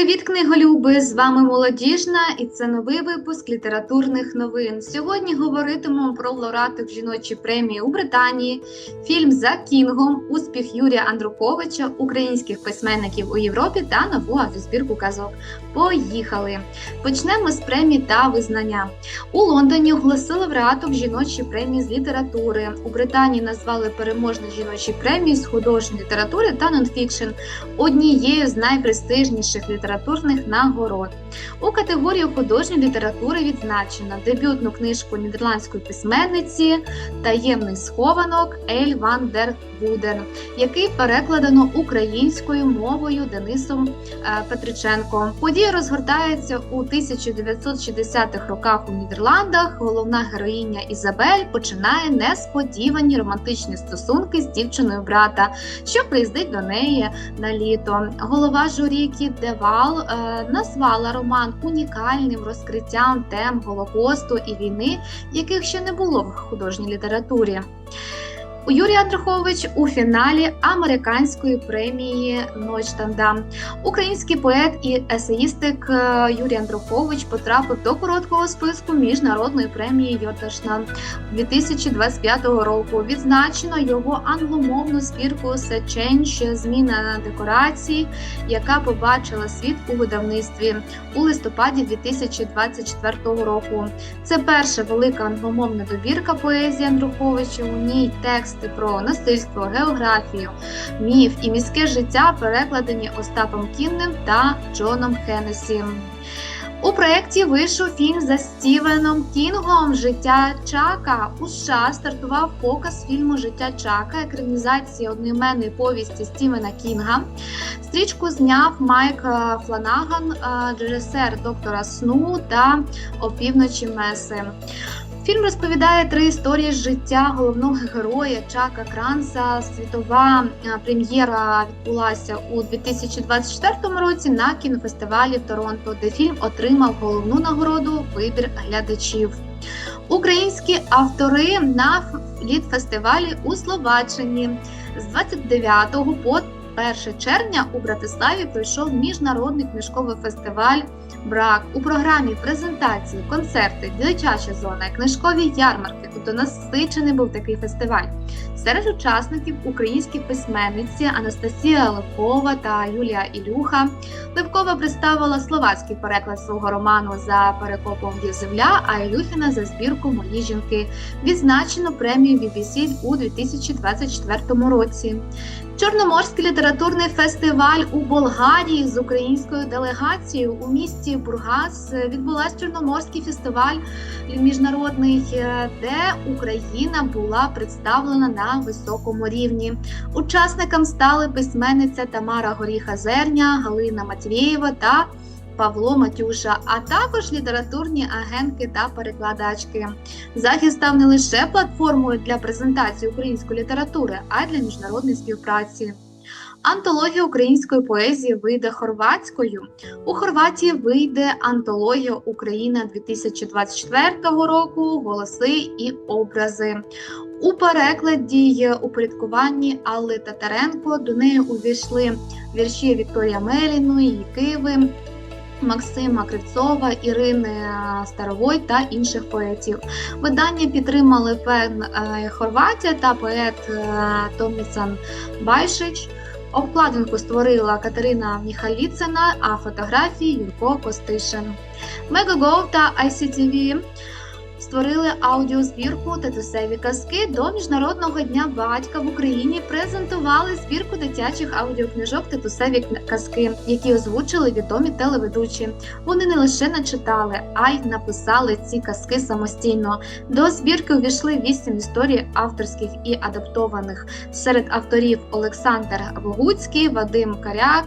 Привіт, книголюби! З вами молодіжна, і це новий випуск літературних новин. Сьогодні говоритимемо про лауреатів жіночої премії у Британії, фільм за Кінгом, успіх Юрія Андруховича, українських письменників у Європі та нову авіозбірку казок. Поїхали! Почнемо з премії та визнання. У Лондоні оголосили лауреатів жіночої премії з літератури. У Британії назвали переможні жіночі премії з художньої літератури та нонфікшн однією з найпрестижніших літературних нагород. У категорії художньої літератури відзначено дебютну книжку нідерландської письменниці Таємний схованок Ель Ван дер Вуден, який перекладено українською мовою Денисом е, Петриченком. Події розгортаються у 1960-х роках у Нідерландах. Головна героїня Ізабель починає несподівані романтичні стосунки з дівчиною брата, що приїздить до неї на літо. Голова журі Кіт Девал е, назвала роман унікальним розкриттям тем Голокосту і війни, яких ще не було в художній літературі. У Юрій Андрухович у фіналі американської премії Нойштанда. Український поет і есеїстик е, Юрій Андрухович потрапив до короткого списку міжнародної премії Йоташна 2025 року. Відзначено його англомовну збірку «Set Change» зміна на декорації, яка побачила світ у видавництві у листопаді 2024 року. Це перша велика англомовна добірка поезії Андруховича. У ній тексти про насильство, географію, міф і міське життя перекладені Остапом Кінним та Джоном Хеннесі. У проєкті вийшов фільм за Стівеном Кінгом Життя Чака. У США стартував показ фільму Життя Чака, екранізація одноіменної повісті Стівена Кінга. Стрічку зняв Майк е, Фланаган, е, режисер доктора Сну та опівночі Меси. Фільм розповідає три історії з життя головного героя Чака Кранса. Світова е, прем'єра відбулася у 2024 році на кінофестивалі Торонто, де фільм отримав головну нагороду вибір глядачів. Українські автори на літфестивалі у Словаччині з 29 по 1 червня у Братиславі пройшов міжнародний книжковий фестиваль Брак у програмі презентації, концерти, дитяча зона, книжкові ярмарки. Тобто насичений був такий фестиваль. Серед учасників українські письменниці Анастасія Левкова та Юлія Ілюха. Левкова представила словацький переклад свого роману за перекопом «Є земля, а Ілюхіна за збірку Мої жінки. Відзначено премію BBC у 2024 році. Чорноморський літературний фестиваль у Болгарії з українською делегацією у місті Бургас відбулась Чорноморський фестиваль міжнародний, е, де Україна була представлена на високому рівні. Учасникам стали письменниця Тамара Горіха Зерня, Галина Матвєєва та Павло Матюша, а також літературні агентки та перекладачки. Захід став не лише платформою для презентації української літератури, а й для міжнародної співпраці. Антологія української поезії вийде хорватською. У Хорватії вийде антологія Україна 2024 року. Голоси і образи. У перекладі й упорядкуванні Алли Татаренко до неї увійшли вірші Вікторія Меліної, Киви. Максима Кривцова, Ірини Старовой та інших поетів. Видання підтримали фен е, Хорватія та поет е, Томісан Байшич. Обкладинку створила Катерина Міхаліцина, а фотографії Юрко Костишин. Мегагов та ICTV створили аудіозбірку Татусеві казки до Міжнародного дня батька в Україні. Презентували збірку дитячих аудіокнижок Татусеві казки, які озвучили відомі телеведучі. Вони не лише начитали, а й написали ці казки самостійно. До збірки увійшли вісім історій авторських і адаптованих серед авторів Олександр Богуцький, Вадим Каряк,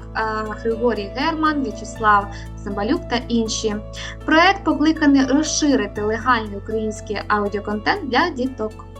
Григорій Герман, В'ячеслав Самбалюк та інші. Проект покликаний розширити легальний український аудіоконтент для діток.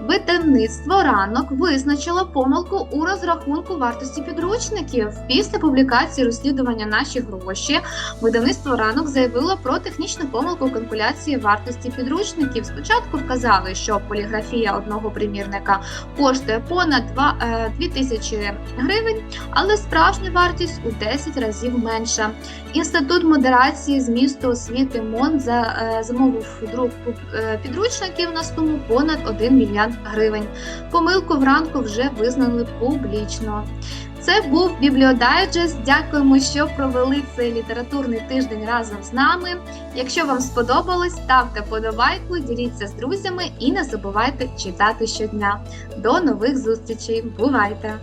Видавництво ранок визначило помилку у розрахунку вартості підручників. Після публікації розслідування наші гроші видавництво ранок заявило про технічну помилку калькуляції вартості підручників. Спочатку вказали, що поліграфія одного примірника коштує понад 2, е, 2 тисячі гривень, але справжня вартість у 10 разів менша. Інститут модерації змісту освіти МОН е, замовив друк е, підручників на суму понад 1 мільярд гривень. Помилку вранку вже визнали публічно. Це був Бібліодайджест. Дякуємо, що провели цей літературний тиждень разом з нами. Якщо вам сподобалось, ставте подобайку, діліться з друзями і не забувайте читати щодня. До нових зустрічей! Бувайте!